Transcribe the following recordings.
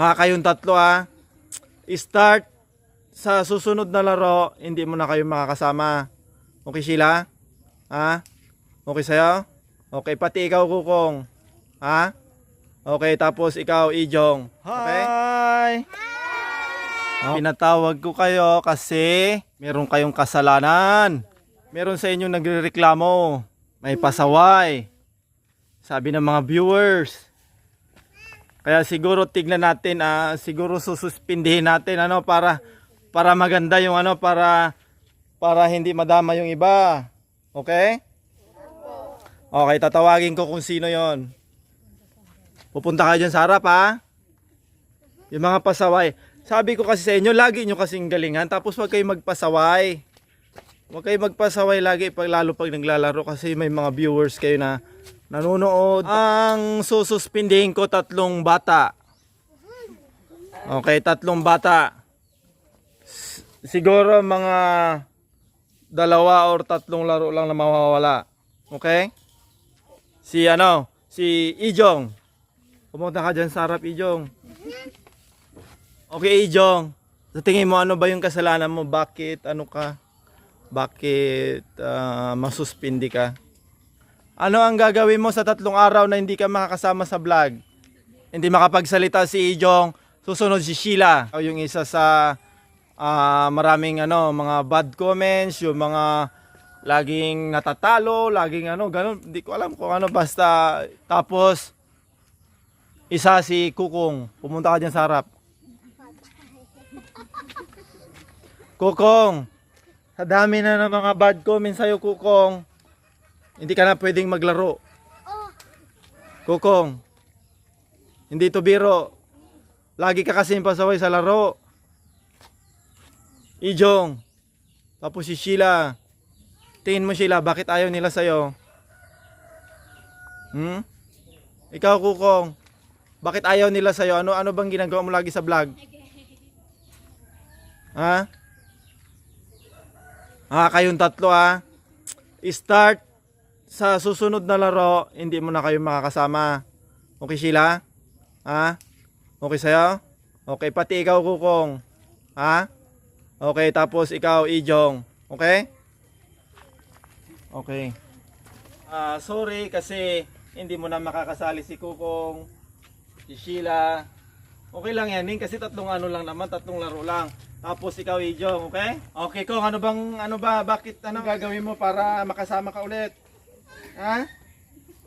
Ah, kayong tatlo ah. Start sa susunod na laro, hindi mo na kayo makakasama. Okay sila? Ha? Okay sa'yo? Okay, pati ikaw, Kukong. Ha? Okay, tapos ikaw, Ijong. Okay? Hi! Pinatawag ko kayo kasi meron kayong kasalanan. Meron sa inyo nagrereklamo. May pasaway. Sabi ng mga viewers. Kaya siguro tignan natin, ah, siguro sususpindihin natin ano para para maganda yung ano para para hindi madama yung iba. Okay? Okay, tatawagin ko kung sino 'yon. Pupunta ka dyan sa harap ha. Yung mga pasaway. Sabi ko kasi sa inyo, lagi nyo kasing galingan. Tapos huwag kayo magpasaway. Huwag kayo magpasaway lagi pag lalo pag naglalaro kasi may mga viewers kayo na nanonood. Ang sususpindihin ko tatlong bata. Okay, tatlong bata. Siguro mga dalawa or tatlong laro lang na mawawala. Okay? Si ano, si Ijong. Pumunta ka dyan sa harap, Ijong. Okay, Ijong. Sa tingin mo, ano ba yung kasalanan mo? Bakit, ano ka? Bakit ah, masuspindi ka? Ano ang gagawin mo sa tatlong araw na hindi ka makakasama sa vlog? Hindi makapagsalita si Ijong. Susunod si Sheila. Yung isa sa ah, maraming ano, mga bad comments, yung mga laging natatalo, laging ano, ganun. Hindi ko alam kung ano. Basta, tapos, isa si Kukong. Pumunta ka dyan sa harap. Kukong, sa dami na ng mga bad comments sa'yo, Kukong. Hindi ka na pwedeng maglaro. Kukong, hindi to biro. Lagi ka kasi pasaway sa laro. Ijong, tapos si Sheila. Tingin mo Sheila, bakit ayaw nila sa'yo? Hmm? Ikaw, Kukong, bakit ayaw nila sa'yo? Ano, ano bang ginagawa mo lagi sa vlog? Ha? Ah, kayong tatlo ah. Start sa susunod na laro, hindi mo na kayo makakasama. Okay sila? Ha? Okay sa'yo? Okay, pati ikaw, Kukong. Ha? Okay, tapos ikaw, Ijong. Okay? Okay. Ah, sorry kasi hindi mo na makakasali si Kukong, si Sheila. Okay lang yan, Ning, kasi tatlong ano lang naman, tatlong laro lang. Tapos ikaw, Ijong, okay? Okay, Kong, ano bang, ano ba, bakit, ano gagawin mo para makasama ka ulit? Ha?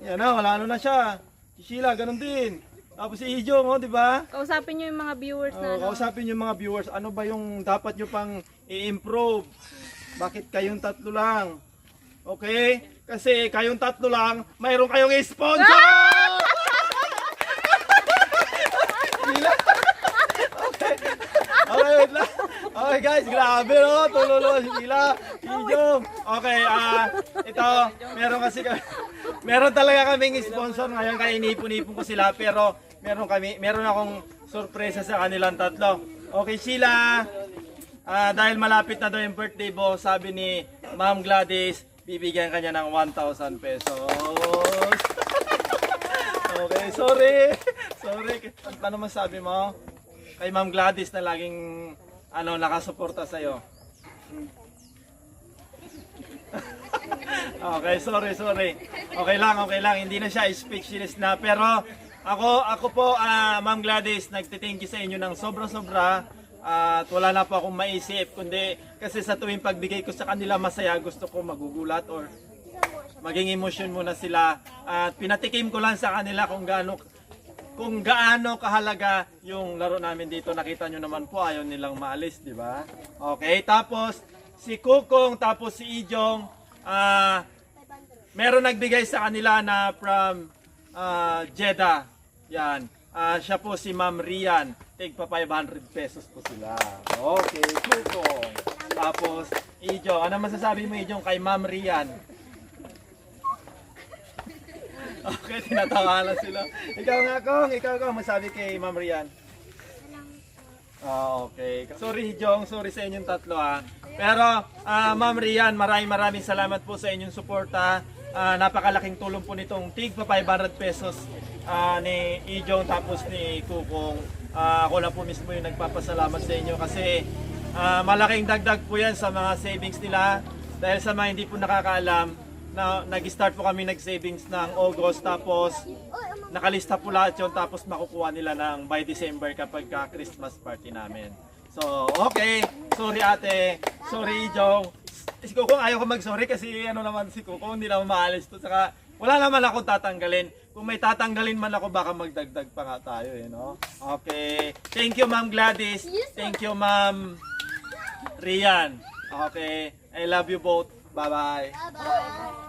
Yan na, wala ano na siya. Si Sheila, ganun din. Tapos si Ijong, oh, di ba? Kausapin nyo yung mga viewers na Oh, ano. kausapin yung mga viewers, ano ba yung dapat nyo pang i-improve? Bakit kayong tatlo lang? Okay? Kasi kayong tatlo lang, mayroon kayong sponsor! Okay. Okay, wait lang. Okay guys, grabe no, tulolo si Sila, Ijong. Okay, ah, ito, meron kasi kami, meron talaga kaming sponsor ngayon kaya inipon-ipon ko sila pero meron kami, meron akong sorpresa sa kanilang tatlo. Okay, Sheila. Ah, dahil malapit na daw yung birthday mo, sabi ni Ma'am Gladys, bibigyan kanya ng 1,000 pesos. okay, sorry. Sorry. Ano masabi mo? Kay Ma'am Gladys na laging ano nakasuporta sa iyo. Okay, sorry, sorry. Okay lang, okay lang. Hindi na siya speechless na pero ako ako po ah, Ma'am Gladys, you sa inyo ng sobra-sobra. At wala na po akong maisip kundi kasi sa tuwing pagbigay ko sa kanila masaya gusto ko magugulat or maging emosyon muna sila at pinatikim ko lang sa kanila kung gaano kung gaano kahalaga yung laro namin dito. Nakita nyo naman po, ayaw nilang maalis, di ba? Okay, tapos si Kukong, tapos si Ijong, ah, meron nagbigay sa kanila na from ah, Jeddah. Yan. Ah, siya po si Ma'am Rian. Take pa 500 pesos po sila. Okay, Kukong. Tapos, Ijong. Ano masasabi mo, Ijong, kay Ma'am Rian? Okay, tinatawa na sila. Ikaw nga, Kong. Ikaw, Kong. Masabi kay Ma'am Rian. Ah, okay. Sorry, Jong. Sorry sa inyong tatlo, ha. Pero, ah, Ma'am Rian, maraming maraming salamat po sa inyong suporta. Ah, napakalaking tulong po nitong tig pa 500 pesos ah, ni Ijong tapos ni Kukong. Ah, ako lang po mismo yung nagpapasalamat sa inyo kasi ah, malaking dagdag po yan sa mga savings nila. Dahil sa mga hindi po nakakaalam, na nag-start po kami nag-savings ng August tapos nakalista po lahat yun tapos makukuha nila ng by December kapag ka Christmas party namin. So, okay. Sorry ate. Sorry Jong. Si Kukong ayaw ko mag-sorry kasi ano naman si Kukong hindi naman maalis to. Saka wala naman akong tatanggalin. Kung may tatanggalin man ako baka magdagdag pa nga tayo eh, no? Okay. Thank you Ma'am Gladys. Thank you Ma'am Rian. Okay. I love you both. Bye-bye. Bye-bye.